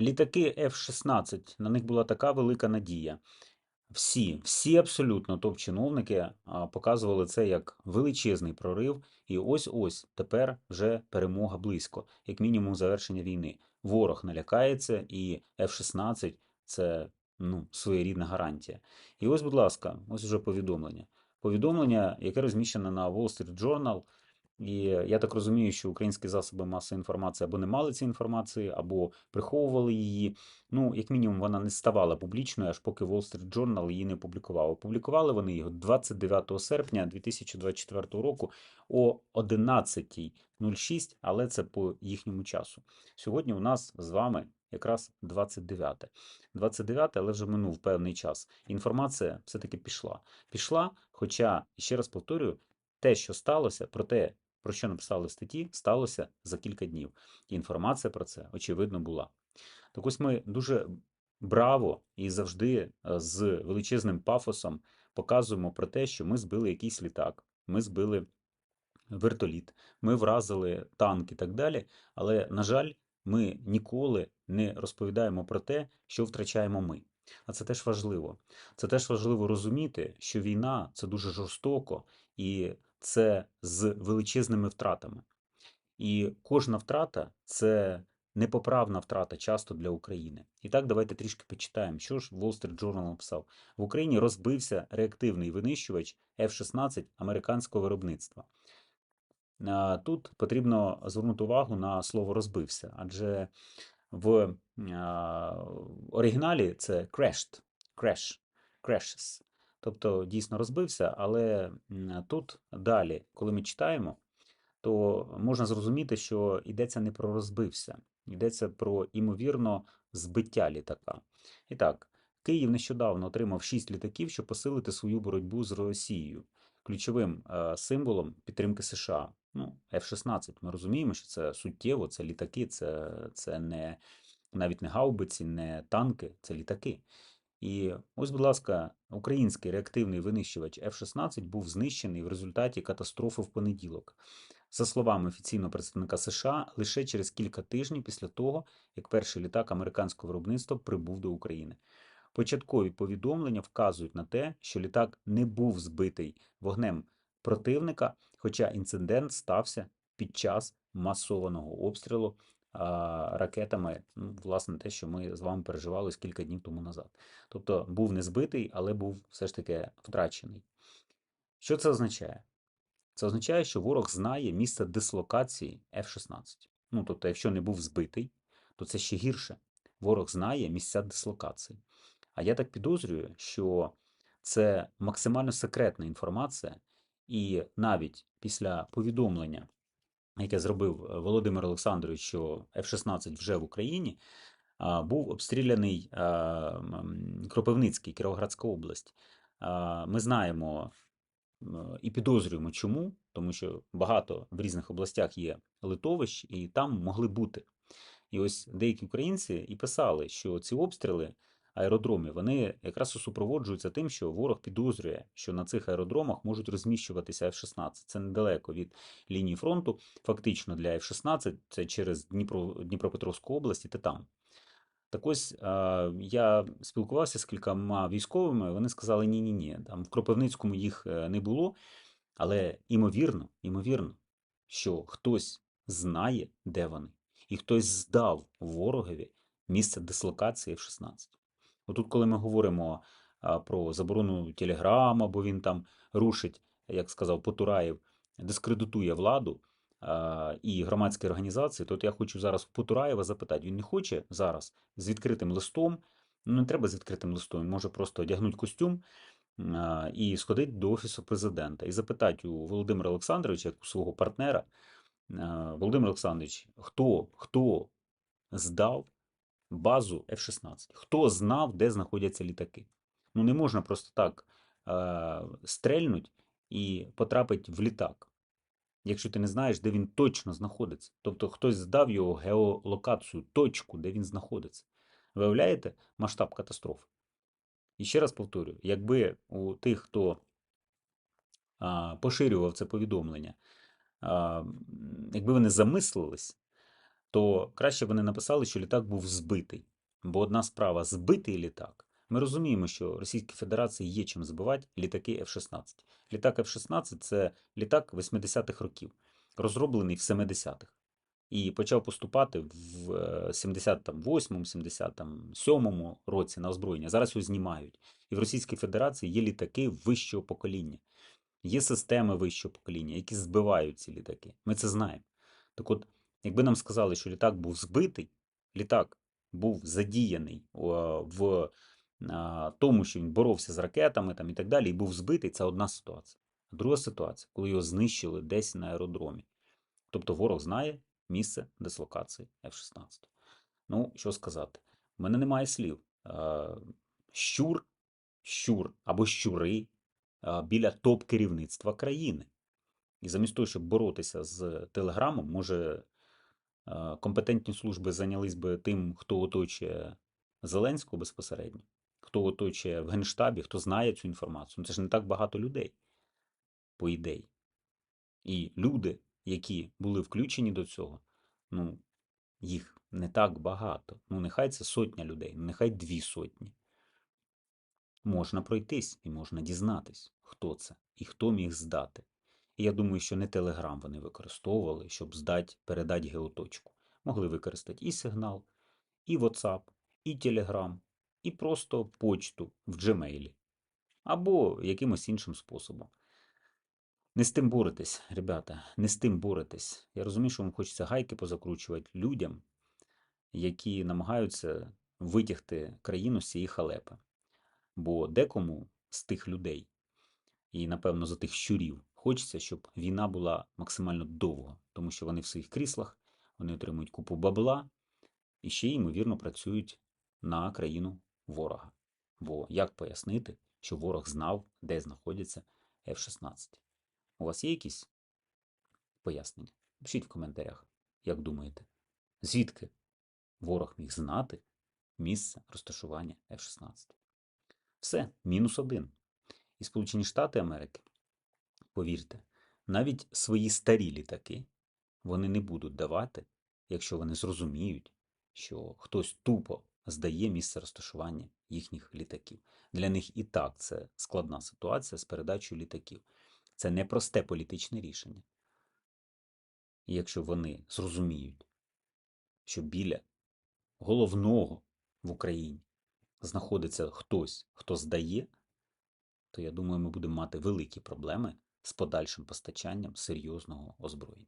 Літаки F-16, на них була така велика надія. Всі, всі абсолютно топ-чиновники показували це як величезний прорив, і ось-ось тепер вже перемога близько, як мінімум завершення війни. Ворог налякається, і F-16 це ну, своєрідна гарантія. І ось, будь ласка, ось вже повідомлення. Повідомлення, яке розміщено на Wall Street Journal. І я так розумію, що українські засоби масової інформації або не мали цієї інформації, або приховували її. Ну, як мінімум, вона не ставала публічною, аж поки Wall Street Journal її не публікував. Опублікували вони його 29 серпня 2024 року о 11.06, але це по їхньому часу. Сьогодні у нас з вами якраз 29. 29, але вже минув певний час. Інформація все-таки пішла. Пішла, хоча, ще раз повторюю, те, що сталося, про те, про що написали в статті, сталося за кілька днів. І інформація про це, очевидно, була. Так ось ми дуже браво і завжди е, з величезним пафосом показуємо про те, що ми збили якийсь літак, ми збили вертоліт, ми вразили танк і так далі. Але, на жаль, ми ніколи не розповідаємо про те, що втрачаємо ми. А це теж важливо. Це теж важливо розуміти, що війна це дуже жорстоко і це з величезними втратами. І кожна втрата це непоправна втрата часто для України. І так, давайте трішки почитаємо, що ж Wall Street Journal написав. В Україні розбився реактивний винищувач F-16 американського виробництва. Тут потрібно звернути увагу на слово розбився, адже в оригіналі це crashed, crash, crashes. Тобто дійсно розбився, але тут далі, коли ми читаємо, то можна зрозуміти, що йдеться не про розбився, йдеться про імовірно збиття літака. І так, Київ нещодавно отримав 6 літаків, щоб посилити свою боротьбу з Росією. Ключовим е, символом підтримки США. Ну, F-16. Ми розуміємо, що це суттєво, це літаки, це, це не навіть не гаубиці, не танки, це літаки. І ось, будь ласка, український реактивний винищувач F-16 був знищений в результаті катастрофи в понеділок. За словами офіційного представника США, лише через кілька тижнів після того, як перший літак американського виробництва прибув до України. Початкові повідомлення вказують на те, що літак не був збитий вогнем противника, хоча інцидент стався під час масованого обстрілу ракетами, ну, власне, те, що ми з вами переживали кілька днів тому назад. Тобто був не збитий, але був все ж таки втрачений. Що це означає? Це означає, що ворог знає місце дислокації F-16. Ну, тобто, якщо не був збитий, то це ще гірше. Ворог знає місця дислокації. А я так підозрюю, що це максимально секретна інформація, і навіть після повідомлення, яке зробив е, Володимир Олександрович, що F-16 вже в Україні, був обстріляний Кропивницький, Кіровоградська область. Ми знаємо і підозрюємо, чому, тому що багато в різних областях є литовищ, і там могли бути. І ось деякі українці і писали, що ці обстріли аеродромів вони якраз супроводжуються тим, що ворог підозрює, що на цих аеродромах можуть розміщуватися F-16. Це недалеко від лінії фронту. Фактично для F-16 це через Дніпро, Дніпропетровську область і те там. Так ось я спілкувався з кількома військовими, вони сказали, ні-ні ні, там в Кропивницькому їх е, не було, але імовірно, імовірно, що хтось знає, де вони, і хтось здав ворогові місце дислокації F-16. Отут, коли ми говоримо про заборону Телеграма, бо він там рушить, як сказав Потураєв, дискредитує владу і громадські організації, то я хочу зараз у Потураєва запитати, він не хоче зараз з відкритим листом, ну не треба з відкритим листом, він може просто одягнути костюм і сходити до Офісу президента. І запитати у Володимира Олександровича, як у свого партнера, Володимир Олександрович, хто, хто здав базу F-16. Хто знав, де знаходяться літаки? Ну не можна просто так е, стрельнуть і потрапити в літак, якщо ти не знаєш, де він точно знаходиться. Тобто хтось здав його геолокацію, точку, де він знаходиться. Виявляєте масштаб катастрофи? І ще раз повторюю: якби у тих, хто а, поширював це повідомлення, а, якби вони замислились, то краще вони написали, що літак був збитий. Бо одна справа збитий літак. Ми розуміємо, що Російській Федерації є чим збивати літаки F-16. Літак F-16 це літак 80-х років, розроблений в 70-х. І почав поступати в е, 78-му, 77-му році на озброєння. Зараз його знімають. І в Російській Федерації є літаки вищого покоління. Є системи вищого покоління, які збивають ці літаки. Ми це знаємо. Так от, якби нам сказали, що літак був збитий, літак був задіяний в тому, що він боровся з ракетами там, і так далі, і був збитий, це одна ситуація. Друга ситуація, коли його знищили десь на аеродромі. Тобто ворог знає місце дислокації F-16. Ну, що сказати, в мене немає слів. Щур, щур або щури біля топ-керівництва країни. І замість того, щоб боротися з Телеграмом, може компетентні служби зайнялись би тим, хто оточує Зеленського безпосередньо, хто оточує в Генштабі, хто знає цю інформацію. Ну, це ж не так багато людей, по ідеї. І люди, які були включені до цього, ну, їх не так багато. Ну, нехай це сотня людей, нехай дві сотні. Можна пройтись і можна дізнатись, хто це і хто міг здати. І я думаю, що не Телеграм вони використовували, щоб здати, передати геоточку. Могли використати і сигнал, і WhatsApp, і Telegram, і просто почту в Gmail. Або якимось іншим способом. Не з тим боретесь, ребята, не з тим боретесь. Я розумію, що вам хочеться гайки позакручувати людям, які намагаються витягти країну з цієї халепи. Бо декому з тих людей, і, напевно, за тих щурів, хочеться, щоб війна була максимально довго, тому що вони в своїх кріслах, вони отримують купу бабла і ще, ймовірно, працюють на країну ворога. Бо як пояснити, що ворог знав, де знаходяться F-16? У вас є якісь пояснення? Пишіть в коментарях, як думаєте, звідки ворог міг знати місце розташування F-16? Все, мінус один. І Сполучені Штати Америки, повірте, навіть свої старі літаки вони не будуть давати, якщо вони зрозуміють, що хтось тупо здає місце розташування їхніх літаків. Для них і так це складна ситуація з передачею літаків. Це непросте політичне рішення. Якщо вони зрозуміють, що біля головного в Україні знаходиться хтось, хто здає, то я думаю, ми будемо мати великі проблеми з подальшим постачанням серйозного озброєння.